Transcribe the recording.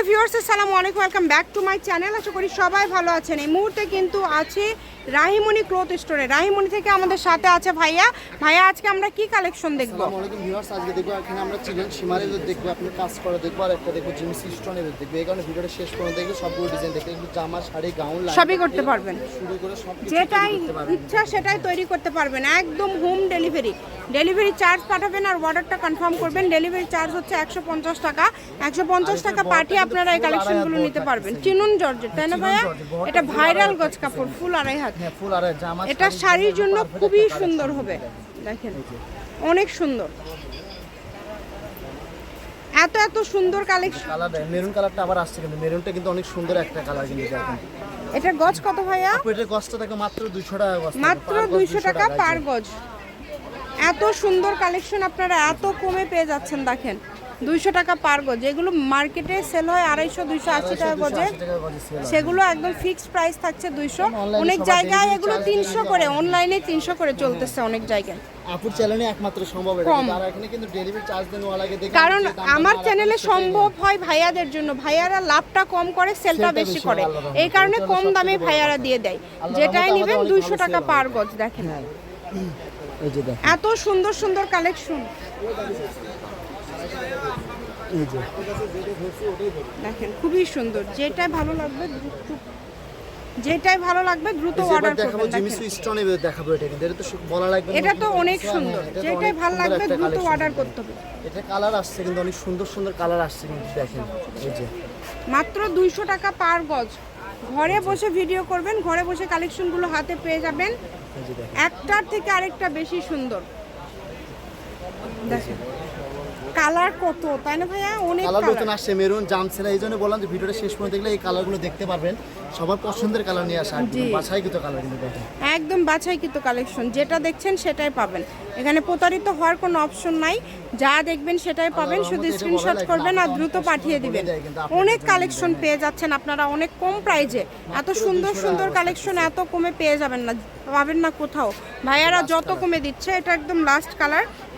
Hello viewers আসসালামু আলাইকুম welcome back to my channel. আশা করি সবাই ভালো আছেন। এই মুহূর্তে কিন্তু আছে রাহিমণি ক্লথ স্টোরে। রাহিমণি থেকে আমাদের সাথে আছে ভাইয়া। ভাইয়া আজকে আমরা কি কালেকশন দেখব? আসসালামু আলাইকুম ভিউয়ার্স আজকে দেখব এখানে আমরা চিকেন সীমার দেখব আপনি কাজ করা দেখব আর একটা দেখব জিম সিস্টন এদের দেখব। এই কারণে ভিডিওটা শেষ পর্যন্ত দেখব সবগুলো ডিজাইন দেখবে কিন্তু জামা শাড়ি গাউন সবই করতে পারবেন। শুরু করে সব যেটাই ইচ্ছা সেটাই তৈরি করতে পারবেন। একদম হোম ডেলিভারি ডেলিভারি চার্জ পাঠাবেন আর অর্ডারটা কনফার্ম করবেন। ডেলিভারি চার্জ হচ্ছে একশো পঞ্চাশ টাকা। একশো পঞ্চাশ টাকা পাঠিয়ে আপনারা এই কালেকশনগুলো নিতে পারবেন। চিনুন জর্জেট তাই না ভাইয়া? এটা ভাইরাল গজ কাপড় ফুল আড়াই হাত। হ্যাঁ এটা শাড়ির জন্য খুবই সুন্দর হবে। দেখেন অনেক সুন্দর। এত এত সুন্দর কালেকশন কালার মেরুন কালারটা আবার আসছে কিন্তু মেরুনটা কিন্তু অনেক সুন্দর একটা কালার কিন্তু দেখেন। এটা গজ কত ভাইয়া? এটার কষ্ট থাকে মাত্র দুশো টাকা কষ্ট মাত্র দুইশো টাকা পার গজ এত সুন্দর কালেকশন আপনারা এত কমে পেয়ে যাচ্ছেন দেখেন। দুইশো টাকা পার গজ এগুলো মার্কেটে সেল হয় আড়াইশো দুইশো আশি টাকা গজে। সেগুলো একদম ফিক্সড প্রাইস থাকছে দুইশো। অনেক জায়গায় এগুলো তিনশো করে অনলাইনে তিনশো করে চলতেছে অনেক জায়গায়। আপুর চ্যানেলে একমাত্র সম্ভব। আর এখানে কিন্তু ডেলিভারি চার্জ দেন দেখে কারণ আমার চ্যানেলে সম্ভব হয় ভাইয়াদের জন্য। ভাইয়ারা লাভটা কম করে সেলটা বেশি করে। এই কারণে কম দামে ভাইয়ারা দিয়ে দেয়। যেটাই নেবেন দুইশো টাকা পার গজ দেখেন। হ্যাঁ। এই যে দেখেন। এত সুন্দর সুন্দর কালেকশন এই যে। দেখেন খুবই সুন্দর। যেটাই ভালো লাগবে যেটাই ভালো লাগবে দ্রুত যে এবার দেখাবো করবেন জিমি। সুইস্টন দেখাবো এটা কিন্তু। এটা তো বলা লাগবে এটা তো অনেক সুন্দর। যেটাই ভালো লাগবে দ্রুত অর্ডার করতে হবে। এটা কালার আসছে কিন্তু অনেক সুন্দর সুন্দর কালার আসছে কিন্তু দেখেন। এই যে। মাত্র দুইশো টাকা পার গজ। ঘরে বসে ভিডিও করবেন ঘরে বসে কালেকশনগুলো হাতে পেয়ে যাবেন। একটার থেকে আরেকটা বেশি সুন্দর। দেখেন। কালার কত তাই না ভাইয়া? অনেক কালার। নতুন আসছে মেরুন জামছে না এই জন্য বললাম যে ভিডিওটা শেষ পর্যন্ত দেখলে এই কালারগুলো দেখতে পারবেন। সবার পছন্দের কালার নিয়ে আসা। বাসায় কিন্তু কালার কিন্তু একদম বাছাইকৃত কালেকশন যেটা দেখছেন সেটাই পাবেন। এখানে প্রতারিত হওয়ার কোনো অপশন নাই যা দেখবেন সেটাই পাবেন শুধু স্ক্রিনশট করবেন আর দ্রুত পাঠিয়ে দিবেন। কিন্তু অনেক কালেকশন পেয়ে যাচ্ছেন আপনারা অনেক কম প্রাইজে এত সুন্দর সুন্দর কালেকশন এত কমে পেয়ে যাবেন না পাবেন না কোথাও। ভাইয়ারা যত কমে দিচ্ছে এটা একদম লাস্ট কালার